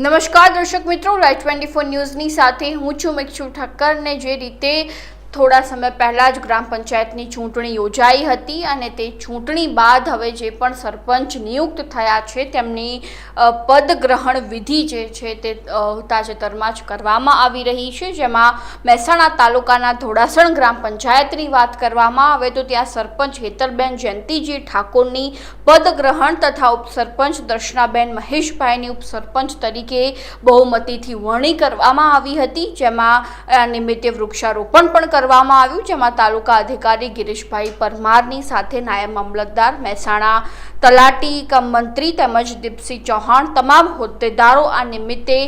નમસ્કાર દર્શક મિત્રો. રાઈટ ટ્વેન્ટી ફોર ન્યૂઝની સાથે હું છું મિક્ષુ ઠક્કરને. જે રીતે થોડા સમય પહેલાં જ ગ્રામ પંચાયતની ચૂંટણી યોજાઈ હતી અને તે ચૂંટણી બાદ હવે જે પણ સરપંચ નિયુક્ત થયા છે, તેમની પદગ્રહણ વિધિ જે છે તે તાજેતરમાં જ કરવામાં આવી રહી છે. જેમાં મહેસાણા તાલુકાના ધોડાસણ ગ્રામ પંચાયતની વાત કરવામાં આવે તો ત્યાં સરપંચ હેતલબેન જયંતિજી ઠાકોરની પદગ્રહણ તથા ઉપસરપંચ દર્શનાબેન મહેશભાઈની ઉપસરપંચ તરીકે બહુમતીથી વરણી કરવામાં આવી હતી. જેમાં આ નિમિત્તે વૃક્ષારોપણ પણ કરવામાં આવ્યું, જેમાં તાલુકા અધિકારી ગિરીશભાઈ પરમારની સાથે નાયબ મામલતદાર મહેસાણા તલાટી કમ મંત્રી તેમજ દીપસિંહ ચૌહાણ તમામ હોદ્દેદારો આ નિમિત્તે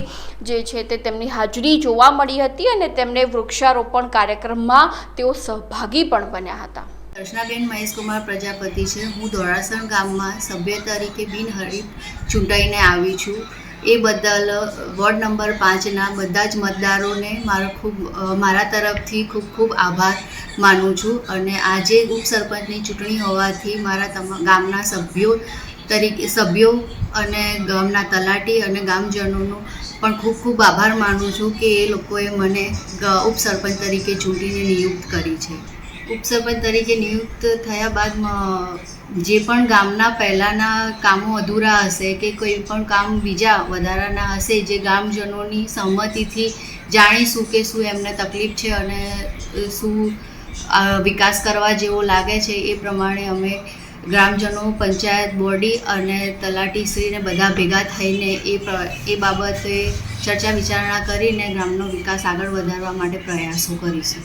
જે છે તે તેમની હાજરી જોવા મળી હતી અને તેમને વૃક્ષારોપણ કાર્યક્રમમાં તેઓ સહભાગી પણ બન્યા હતા. દર્શનાબેન મહેશકુમાર પ્રજાપતિ છે. હું ધોળાસણ ગામમાં સભ્ય તરીકે બિનહરીફ ચૂંટાઈને આવી છું. એ બદલ વોર્ડ નંબર પાંચના બધા જ મતદારોને મારો ખૂબ મારા તરફથી ખૂબ ખૂબ આભાર માનું છું. અને આજે ઉપસરપંચની ચૂંટણી હોવાથી મારા તમા, ગામના સભ્યો તરીકે, સભ્યો અને ગામના તલાટી અને ગામજનોનો પણ ખૂબ ખૂબ આભાર માનું છું કે એ લોકોએ મને ઉપસરપંચ તરીકે ચૂંટીને નિયુક્ત કરી છે. ઉપસરપંચ તરીકે નિયુક્ત થયા બાદ જે પણ ગામના પહેલાંના કામો અધૂરા હશે કે કોઈ પણ કામ બીજા વધારાના હશે, જે ગામજનોની સહમતિથી જાણીશું કે શું એમને તકલીફ છે અને શું વિકાસ કરવા જેવો લાગે છે એ પ્રમાણે અમે ગ્રામજનો, પંચાયત બોડી અને તલાટીશ્રીને બધા ભેગા થઈને એ એ બાબતે ચર્ચા વિચારણા કરીને ગ્રામનો વિકાસ આગળ વધારવા માટે પ્રયાસો કરીશું.